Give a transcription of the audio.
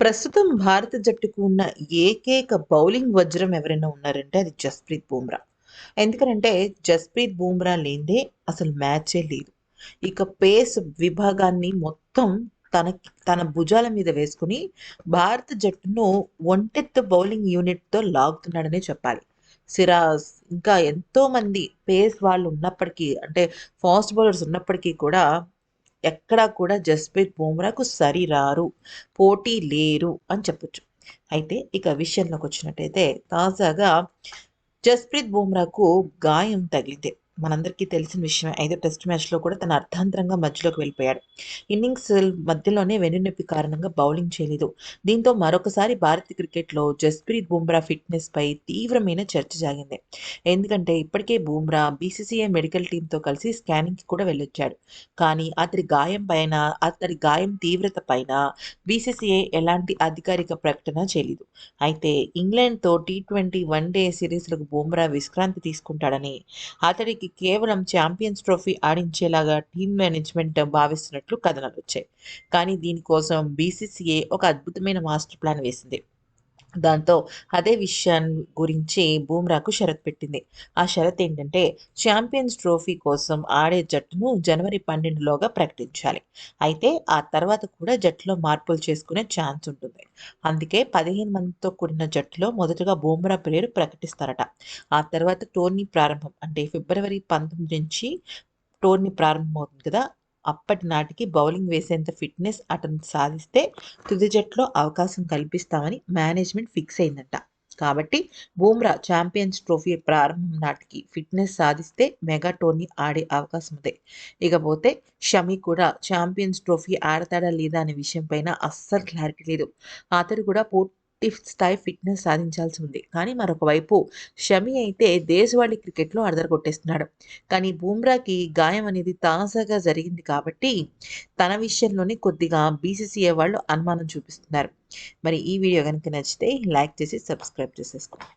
ప్రస్తుతం భారత జట్టుకు ఉన్న ఏకైక బౌలింగ్ వజ్రం ఎవరైనా ఉన్నారంటే అది జస్ప్రీత్ బూమ్రా. ఎందుకంటే జస్ప్రీత్ బూమ్రా లేనిదే అసలు మ్యాచే లేదు. ఇక పేస్ విభాగాన్ని మొత్తం తన తన భుజాల మీద వేసుకుని భారత జట్టును ఒంటెత్తు బౌలింగ్ యూనిట్తో లాగుతున్నాడనే చెప్పాలి. సిరాజ్ ఇంకా ఎంతోమంది పేస్ వాళ్ళు ఉన్నప్పటికీ అంటే ఫాస్ట్ బౌలర్స్ ఉన్నప్పటికీ కూడా ఎక్కడా కూడా జస్ప్రీత్ బూమ్రాకు సరి రారు పోటీ లేరు అని చెప్పొచ్చు. అయితే ఇక విషయంలోకి వచ్చినట్టయితే తాజాగా జస్ప్రీత్ బూమ్రాకు గాయం తగిలితే మనందరికీ తెలిసిన విషయం అయితే టెస్ట్ మ్యాచ్లో కూడా తన అర్ధాంతరంగా మధ్యలోకి వెళ్ళిపోయాడు. ఇన్నింగ్స్ మధ్యలోనే వెన్నునొప్పి కారణంగా బౌలింగ్ చేయలేదు. దీంతో మరొకసారి భారత క్రికెట్లో జస్ప్రీత్ బూమ్రా ఫిట్నెస్పై తీవ్రమైన చర్చ సాగింది ఎందుకంటే ఇప్పటికే బూమ్రా బీసీసీఐ మెడికల్ టీంతో కలిసి స్కానింగ్కి కూడా వెళ్ళొచ్చాడు. కానీ అతడి గాయం పైన అతడి గాయం తీవ్రత పైన బీసీసీఐ ఎలాంటి అధికారిక ప్రకటన చేయలేదు. అయితే ఇంగ్లాండ్తో టీ ట్వంటీ వన్ డే సిరీస్లకు బూమ్రా విశ్రాంతి తీసుకుంటాడని అతడికి కేవలం ఛాంపియన్స్ ట్రోఫీ ఆడించేలాగా టీం మేనేజ్మెంట్ భావిస్తున్నట్లు కథనాలు వచ్చాయి. కానీ దీనికోసం బీసీసీఏ ఒక అద్భుతమైన మాస్టర్ ప్లాన్ వేసింది. దాంతో అదే విషయాన్ని గురించి బూమ్రాకు షరత్ పెట్టింది. ఆ షరత్ ఏంటంటే ఛాంపియన్స్ ట్రోఫీ కోసం ఆడే జట్టును జనవరి పన్నెండులోగా ప్రకటించాలి. అయితే ఆ తర్వాత కూడా జట్టులో మార్పులు చేసుకునే ఛాన్స్ ఉంటుంది. అందుకే పదిహేను మందితో కూడిన జట్టులో మొదటగా బూమ్రా పేరు ప్రకటిస్తారట. ఆ తర్వాత టోర్నీ ప్రారంభం అంటే ఫిబ్రవరి పంతొమ్మిది నుంచి టోర్నీ ప్రారంభమవుతుంది కదా అప్పటి నాటికి బౌలింగ్ వేసేంత ఫిట్నెస్ అతను సాధిస్తే తుది జట్టులో అవకాశం కల్పిస్తామని మేనేజ్మెంట్ ఫిక్స్ అయిందట. కాబట్టి బూమ్రా ఛాంపియన్స్ ట్రోఫీ ప్రారంభం నాటికి ఫిట్నెస్ సాధిస్తే మెగా టోర్నీ ఆడే అవకాశం ఉంది. ఇకపోతే షమి కూడా ఛాంపియన్స్ ట్రోఫీ ఆడతాడా లేదా అనే విషయం పైన అస్సలు క్లారిటీ లేదు. అతడు కూడా పూర్తి స్థాయి ఫిట్నెస్ సాధించాల్సి ఉంది. కానీ మరొక వైపు షమి అయితే దేశవాళీ క్రికెట్లో అడదరగొట్టేస్తున్నాడు కానీ బూమ్రాకి గాయం అనేది తాజాగా జరిగింది కాబట్టి తన విషయంలోనే కొద్దిగా బీసీసీఏ వాళ్ళు అనుమానం చూపిస్తున్నారు. మరి ఈ వీడియో కనుక నచ్చితే లైక్ చేసి సబ్స్క్రైబ్ చేసేసుకోండి.